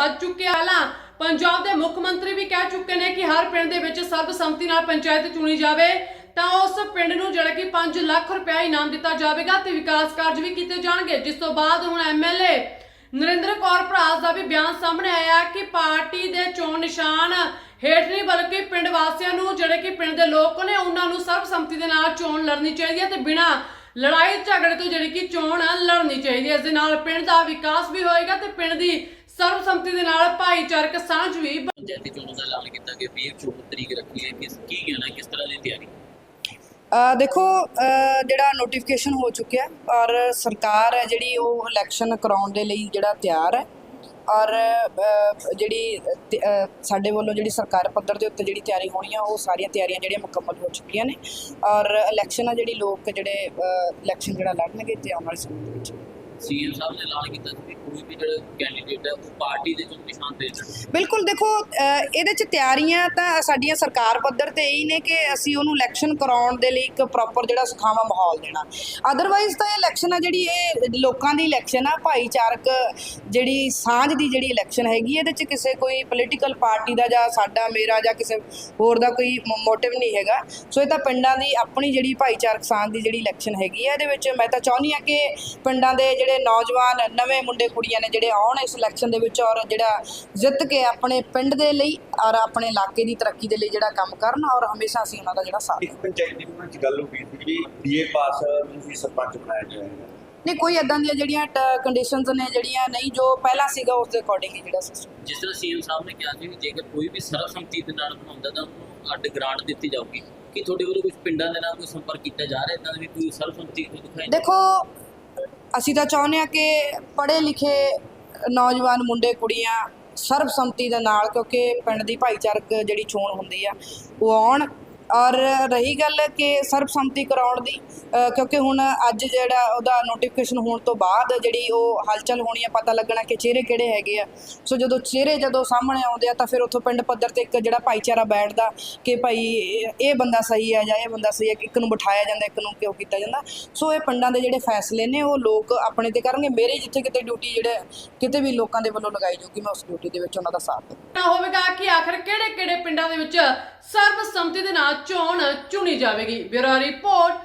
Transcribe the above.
ਵੱਧ ਚੁੱਕਿਆ ਹਾਲਾਂ, ਪੰਜਾਬ ਦੇ ਮੁੱਖ ਮੰਤਰੀ ਵੀ ਕਹਿ ਚੁੱਕੇ ਨੇ ਕਿ ਹਰ ਪਿੰਡ ਦੇ ਵਿੱਚ ਸਰਬਸੰਮਤੀ ਨਾਲ ਪੰਚਾਇਤ ਚੁਣੀ ਜਾਵੇ, ਤਾਂ ਉਸ ਪਿੰਡ ਨੂੰ ਜਿਹੜਾ ਕਿ 5 ਲੱਖ ਰੁਪਏ ਇਨਾਮ ਦਿੱਤਾ ਜਾਵੇਗਾ ਤੇ ਵਿਕਾਸ ਕਾਰਜ ਵੀ ਕੀਤੇ ਜਾਣਗੇ। ਜਿਸ ਤੋਂ ਬਾਅਦ ਹੁਣ ਐਮਐਲਏ ਨਰਿੰਦਰ ਕੌਰ ਭਰਾਸ ਦਾ ਵੀ ਬਿਆਨ ਸਾਹਮਣੇ ਆਇਆ ਕਿ ਪਾਰਟੀ ਦੇ ਚੋਣ ਨਿਸ਼ਾਨ ਹੇਠ ਨਹੀਂ, ਬਲਕਿ ਪਿੰਡ ਵਾਸੀਆਂ ਨੂੰ, ਜਿਹੜੇ ਕਿ ਪਿੰਡ ਦੇ ਲੋਕ ਨੇ, ਉਹਨਾਂ ਨੂੰ ਸਰਬਸੰਮਤੀ ਦੇ ਨਾਲ ਚੋਣ ਲੜਨੀ ਚਾਹੀਦੀ ਹੈ ਤੇ ਬਿਨਾਂ ਲੜਾਈ ਝਗੜੇ ਤੋਂ ਜਿਹੜੀ ਕਿ ਚੋਣ ਲੜਨੀ ਚਾਹੀਦੀ ਹੈ। ਇਸ ਦੇ ਨਾਲ ਪਿੰਡ ਦਾ ਵਿਕਾਸ ਵੀ ਹੋਏਗਾ ਤੇ ਪਿੰਡ ਦੀ ਸਰਬਸੰਮਤੀ ਦੇ ਨਾਲ ਭਾਈਚਾਰਕ ਸਾਂਝ ਵੀ ਪੰਚਾਇਤੀ ਚੋਣਾਂ ਦਾ ਐਲਾਨ ਕੀਤਾ ਕਿ 20 14 ਤਰੀਕ ਰੱਖੀ ਹੈ ਕਿਸ ਕੀ ਕਹਿਣਾ ਕਿਸ ਤਰ੍ਹਾਂ ਦੀ ਤਿਆਰੀ? ਦੇਖੋ ਜਿਹੜਾ ਨੋਟੀਫਿਕੇਸ਼ਨ ਹੋ ਚੁੱਕਿਆ ਔਰ ਸਰਕਾਰ ਹੈ ਜਿਹੜੀ ਉਹ ਇਲੈਕਸ਼ਨ ਕਰਾਉਣ ਦੇ ਲਈ ਜਿਹੜਾ ਤਿਆਰ ਹੈ ਔਰ ਜਿਹੜੀ ਸਾਡੇ ਵੱਲੋਂ ਜਿਹੜੀ ਸਰਕਾਰ ਪੱਧਰ ਦੇ ਉੱਤੇ ਜਿਹੜੀ ਤਿਆਰੀ ਹੋਣੀ ਆ ਉਹ ਸਾਰੀਆਂ ਤਿਆਰੀਆਂ ਜਿਹੜੀਆਂ ਮੁਕੰਮਲ ਹੋ ਚੁੱਕੀਆਂ ਨੇ ਔਰ ਇਲੈਕਸ਼ਨ ਆ ਜਿਹੜੀ ਲੋਕ ਜਿਹੜੇ ਇਲੈਕਸ਼ਨ ਜਿਹੜਾ ਲੜਨਗੇ ਤੇ ਆਉਣ ਵਾਲੇ ਸਮੇਂ ਦੇ ਵਿੱਚ। ਸੀਐਮ ਸਾਹਿਬ ਨੇ ਐਲਾਨ ਕੀਤਾ ਸੀ ਕਿ ਕੋਈ ਵੀ ਜਿਹੜਾ ਕੈਂਡੀਡੇਟ ਹੈ, ਉਹ ਪਾਰਟੀ ਦੇ ਚੋਣ ਨਿਸ਼ਾਨ ਤੇ ਲੜੇ ਬਿਲਕੁਲ, ਦੇਖੋ ਇਹਦੇ ਚ ਤਿਆਰੀਆਂ ਤਾਂ ਸਾਡੀਆਂ ਸਰਕਾਰ ਪੱਧਰ ਤੇ ਹੀ ਨੇ ਕਿ ਅਸੀਂ ਉਹਨੂੰ ਇਲੈਕਸ਼ਨ ਕਰਾਉਣ ਦੇ ਲਈ ਇੱਕ ਪ੍ਰੋਪਰ ਜਿਹੜਾ ਸੁਖਾਵਾਂ ਮਾਹੌਲ ਦੇਣਾ। ਅਦਰਵਾਈਜ਼ ਤਾਂ ਇਹ ਇਲੈਕਸ਼ਨ ਆ ਜਿਹੜੀ ਇਹ ਲੋਕਾਂ ਦੀ ਇਲੈਕਸ਼ਨ ਆ, ਭਾਈਚਾਰਕ ਜਿਹੜੀ ਸਾਂਝ ਦੀ ਜਿਹੜੀ ਇਲੈਕਸ਼ਨ ਹੈਗੀ, ਇਹਦੇ ਚ ਕਿਸੇ ਕੋਈ ਪੋਲੀਟੀਕਲ ਪਾਰਟੀ ਦਾ ਜਾਂ ਸਾਡਾ, ਮੇਰਾ ਜਾਂ ਕਿਸੇ ਹੋਰ ਦਾ ਕੋਈ ਮੋਟਿਵ ਨਹੀਂ ਹੈਗਾ। ਸੋ ਇਹ ਤਾਂ ਪਿੰਡਾਂ ਦੀ ਆਪਣੀ ਜਿਹੜੀ ਭਾਈਚਾਰਕ ਸਾਂਝ ਦੀ ਜਿਹੜੀ ਇਲੈਕਸ਼ਨ ਹੈਗੀ ਆ, ਇਹਦੇ ਵਿੱਚ ਮੈਂ ਤਾਂ ਚਾਹੁੰਦੀ ਆ ਕਿ ਪਿੰਡਾਂ ਦੇ ਜਿਹੜੇ ਨੌਜਵਾਨ, ਨਵੇਂ ਮੁੰਡੇ ਕੁੜੀਆਂ ਨੇ ਜਿਹੜੇ ਆਉਣ ਇਸ ਇਲੈਕਸ਼ਨ ਦੇ ਵਿੱਚ ਔਰ ਜਿਹੜਾ ਜਿੱਤ ਕੇ ਆਪਣੇ ਪਿੰਡ ਦੇ ਲਈ ਔਰ ਆਪਣੇ ਇਲਾਕੇ ਦੀ ਤਰੱਕੀ ਦੇ ਲਈ ਜਿਹੜਾ ਕੰਮ ਕਰਨ ਔਰ ਹਮੇਸ਼ਾ ਅਸੀਂ ਉਹਨਾਂ ਦਾ ਜਿਹੜਾ ਸਾਥ ਇੱਕ ਪੰਚਾਇਤ ਦੀ ਉਹਨਾਂ ਚ ਗੱਲ ਹੋ ਗਈ ਸੀ ਜਿਹੜੀ ਬੀਏ ਪਾਸ ਨੂੰ ਵੀ ਸਰਪੰਚ ਬਣਾਇਆ ਜਾਏਗਾ ਨਹੀਂ ਕੋਈ ਇਦਾਂ ਦੀਆਂ ਜਿਹੜੀਆਂ ਕੰਡੀਸ਼ਨਸ ਨੇ ਜਿਹੜੀਆਂ ਨਹੀਂ ਜੋ ਪਹਿਲਾਂ ਸੀਗਾ ਉਸ ਦੇ ਅਕੋਰਡਿੰਗ ਹੀ ਜਿਹੜਾ ਸਿਸਟਮ ਜਿਸ ਤਰ੍ਹਾਂ ਸੀਐਮ ਸਾਹਿਬ ਨੇ ਕਿਹਾ ਸੀ ਕਿ ਜੇਕਰ ਕੋਈ ਵੀ ਸਰਬਸੰਮਤੀ ਦੇ ਨਾਲ ਬਣਾਉਂਦਾ ਤਾਂ ਉਹਨੂੰ ਅੱਡ ਗ੍ਰਾਂਟ ਦਿੱਤੀ ਜਾਊਗੀ। ਕੀ ਤੁਹਾਡੇ ਵੱਲੋਂ ਕੁਝ ਪਿੰਡਾਂ ਦੇ ਨਾਲ ਕੋਈ ਸੰਪਰਕ ਕੀਤਾ ਜਾ ਰਿਹਾ? ਇਦਾਂ ਦੀ ਵੀ ਕੋਈ ਸਰਬਸੰਮਤੀ ਕੋਈ ਦਿਖਾਈ ਦੇਖੋ ਅਸੀਂ ਤਾਂ ਚਾਹੁੰਦੇ ਆ ਕਿ ਪੜ੍ਹੇ ਲਿਖੇ ਨੌਜਵਾਨ ਮੁੰਡੇ, ਕੁੜੀਆਂ ਸਰਬਸੰਮਤੀ ਦੇ ਨਾਲ, ਕਿਉਂਕਿ ਪਿੰਡ ਦੀ ਭਾਈਚਾਰਕ ਜਿਹੜੀ ਚੋਣ ਹੁੰਦੀ ਆ, ਉਹ ਆਉਣ। ਔਰ ਰਹੀ ਗੱਲ ਕਿ ਸਰਬਸੰਮਤੀ ਕਰਾਉਣ ਦੀ ਕਿਉਂਕਿ ਹੁਣ ਅੱਜ ਜਿਹੜਾ ਉਹਦਾ ਨੋਟੀਫਿਕੇਸ਼ਨ ਹੋਣ ਤੋਂ ਬਾਅਦ ਜਿਹੜੀ ਉਹ ਹਲਚਲ ਹੋਣੀ ਆ, ਪਤਾ ਲੱਗਣਾ ਕਿ ਚਿਹਰੇ ਕਿਹੜੇ ਹੈਗੇ ਆ। ਸੋ ਜਦੋਂ ਚਿਹਰੇ ਜਦੋਂ ਸਾਹਮਣੇ ਆਉਂਦੇ ਆ ਤਾਂ ਫਿਰ ਉੱਥੋਂ ਪਿੰਡ ਪੱਧਰ ਤੇ ਇੱਕ ਜਿਹੜਾ ਭਾਈਚਾਰਾ ਬੈਠਦਾ ਕਿ ਭਾਈ ਇਹ- ਬੰਦਾ ਸਹੀ ਹੈ ਜਾਂ ਇਹ ਬੰਦਾ ਸਹੀ ਹੈ ਇੱਕ ਨੂੰ ਬਿਠਾਇਆ ਜਾਂਦਾ, ਇੱਕ ਨੂੰ ਕਿਉਂ ਕੀਤਾ ਜਾਂਦਾ। ਸੋ ਇਹ ਪਿੰਡਾਂ ਦੇ ਜਿਹੜੇ ਫੈਸਲੇ ਨੇ ਉਹ ਲੋਕ ਆਪਣੇ ਤੇ ਕਰਨਗੇ। ਮੇਰੇ ਜਿੱਥੇ ਕਿਤੇ ਡਿਊਟੀ ਜਿਹੜੇ ਕਿਤੇ ਵੀ ਲੋਕਾਂ ਦੇ ਵੱਲੋਂ ਲਗਾਈ ਜਾਊਗੀ, ਮੈਂ ਉਸ ਡਿਊਟੀ ਦੇ ਵਿੱਚ ਉਹਨਾਂ ਦਾ ਸਾਥ ਦੇਵਾਂਗੀ। ਹੋਵੇਗਾ ਕਿ ਆਖਰ ਕਿਹੜੇ ਕਿਹੜੇ ਪਿੰਡਾਂ ਦੇ ਵਿੱਚ ਸਰਬਸੰਮਤੀ ਦੇ ਨਾਲ ਚੋਣ ਚੁਣੀ ਜਾਵੇਗੀ। Bureau report